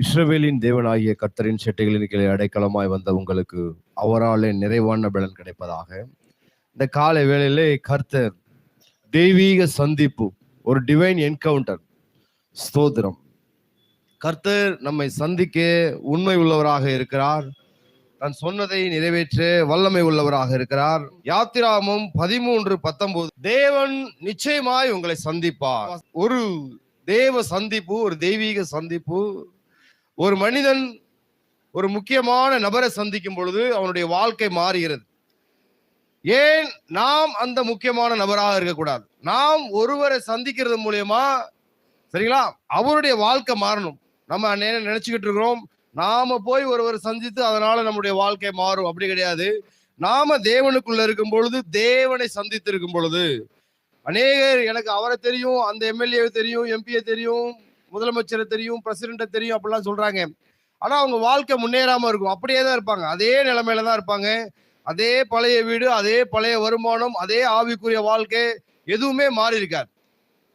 இஸ்ரவேலின் தேவனாகிய கர்த்தரின் செட்டைகளின் கீழே அடைக்கலமாய் வந்த உங்களுக்கு அவராலே நிறைவான பலன் கிடைப்பதாக. இந்த காலை வேளையிலே கர்த்தர் தெய்வீக சந்திப்பு ஒரு டிவைன் என்கவுண்டர் ஸ்தோத்திரம். கர்த்தர் நம்மை சந்திக்க உண்மை உள்ளவராக இருக்கிறார். நான் சொன்னதை நிறைவேற்ற வல்லமை உள்ளவராக இருக்கிறார். யாத்திராமம் பதிமூன்று பத்தொன்பது தேவன் நிச்சயமாய் உங்களை சந்திப்பார். ஒரு தேவ சந்திப்பு ஒரு தெய்வீக சந்திப்பு ஒரு மனிதன் ஒரு முக்கியமான நபரை சந்திக்கும் பொழுது அவனுடைய வாழ்க்கை மாறுகிறது. ஏன் நாம் அந்த முக்கியமான நபராக இருக்கக்கூடாது? நாம் ஒருவரை சந்திக்கிறது மூலயமா சரிங்களா? அவருடைய வாழ்க்கை மாறணும். நம்ம நெ- நினைச்சுக்கிட்டு இருக்கிறோம்? நாம போய் ஒருவர் சந்தித்து அதனால நம்முடைய வாழ்க்கை மாறும். அப்படி கிடையாது. நாம தேவனுக்குள்ள இருக்கும் பொழுது தேவனை சந்தித்து இருக்கும் பொழுது அநேகர் எனக்கு அவரை தெரியும் அந்த எம்எல்ஏ தெரியும் எம்பியை தெரியும் முதலமைச்சரை தெரியும் பிரசிடென்ட்டை தெரியும் அப்படிலாம் சொல்றாங்க. ஆனா அவங்க வாழ்க்கை முன்னேறாம இருக்கும். அப்படியே தான் இருப்பாங்க. அதே நிலைமையில தான் இருப்பாங்க. அதே பழைய வீடு அதே பழைய வருமானம் அதே ஆவிக்குரிய வாழ்க்கை எதுவுமே மாறி இருக்காது.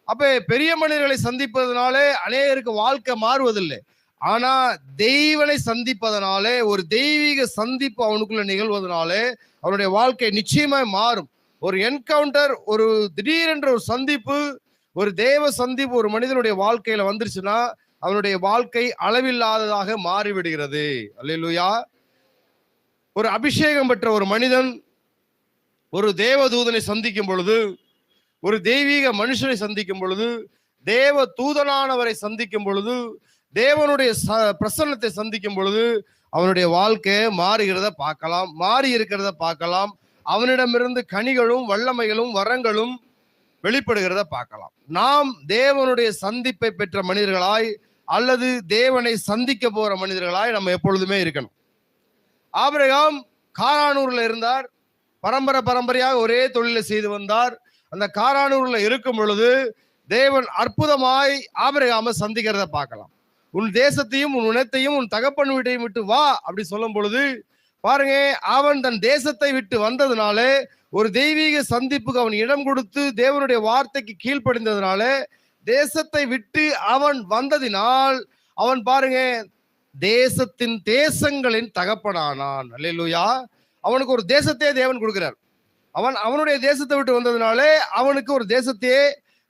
அப்ப பெரிய மனிதர்களை சந்திப்பதனாலே அநேகருக்கு வாழ்க்கை மாறுவதில்லை. ஆனா தெய்வனை சந்திப்பதனாலே ஒரு தெய்வீக சந்திப்பு அவனுக்குள்ள நிகழ்வதனாலே அவனுடைய வாழ்க்கை நிச்சயமாய் மாறும். ஒரு என்கவுண்டர் ஒரு திடீரென்ற ஒரு சந்திப்பு ஒரு தேவ சந்திப்பு ஒரு மனிதனுடைய வாழ்க்கையில வந்துருச்சுன்னா அவனுடைய வாழ்க்கை அளவில்லாததாக மாறிவிடுகிறது. அல்லா ஒரு அபிஷேகம் பெற்ற ஒரு மனிதன் ஒரு தேவதூதனை சந்திக்கும் பொழுது ஒரு தெய்வீக மனுஷனை சந்திக்கும் பொழுது தேவ தூதனானவரை சந்திக்கும் பொழுது தேவனுடைய ச- பிரசன்னத்தை சந்திக்கும் பொழுது அவனுடைய வாழ்க்கை மாறுகிறத பார்க்கலாம் மாறி இருக்கிறத பார்க்கலாம். அவனிடமிருந்து கனிகளும் வல்லமைகளும் வரங்களும் வெளிப்படுகிறத பார்க்கலாம். நாம் தேவனுடைய சந்திப்பை பெற்ற மனிதர்களாய் அல்லது தேவனை சந்திக்க போற மனிதர்களாய் நம்ம எப்பொழுதுமே இருக்கணும். ஆபிரகாம் காரானூர்ல இருந்தார். பரம்பரை பரம்பரையாக ஒரே தொழிலை செய்து வந்தார். அந்த காரானூர்ல இருக்கும் பொழுது தேவன் அற்புதமாய் ஆபிரகாம சந்திக்கிறத பார்க்கலாம். உன் தேசத்தையும் உன் இனத்தையும் உன் தகப்பன் வீட்டையும் விட்டு வா அப்படி சொல்லும் பொழுது பாருங்க அவன் தன் தேசத்தை விட்டு வந்ததுனால ஒரு தெய்வீக சந்திப்புக்கு அவன் இடம் கொடுத்து தேவனுடைய வார்த்தைக்கு கீழ்ப்படிந்ததுனால தேசத்தை விட்டு அவன் வந்ததினால் அவன் பாருங்க தேசத்தின் தேசங்களின் தகப்பனானான். அல்லேலூயா. அவனுக்கு ஒரு தேசத்தையே தேவன் கொடுக்கிறார். அவன் அவனுடைய தேசத்தை விட்டு வந்ததுனாலே அவனுக்கு ஒரு தேசத்தையே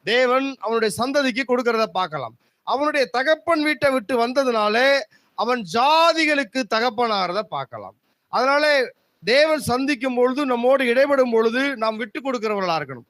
தேவன் அவனுடைய சந்ததிக்கு கொடுக்கறத பார்க்கலாம். அவனுடைய தகப்பன் வீட்டை விட்டு வந்ததுனாலே அவன் ஜாதிகளுக்கு தகப்பனாகிறத பார்க்கலாம். அதனால தேவன் சந்திக்கும் பொழுது நம்மோடு இடைபடும் பொழுது நாம் விட்டு கொடுக்கிறவர்களா இருக்கணும்.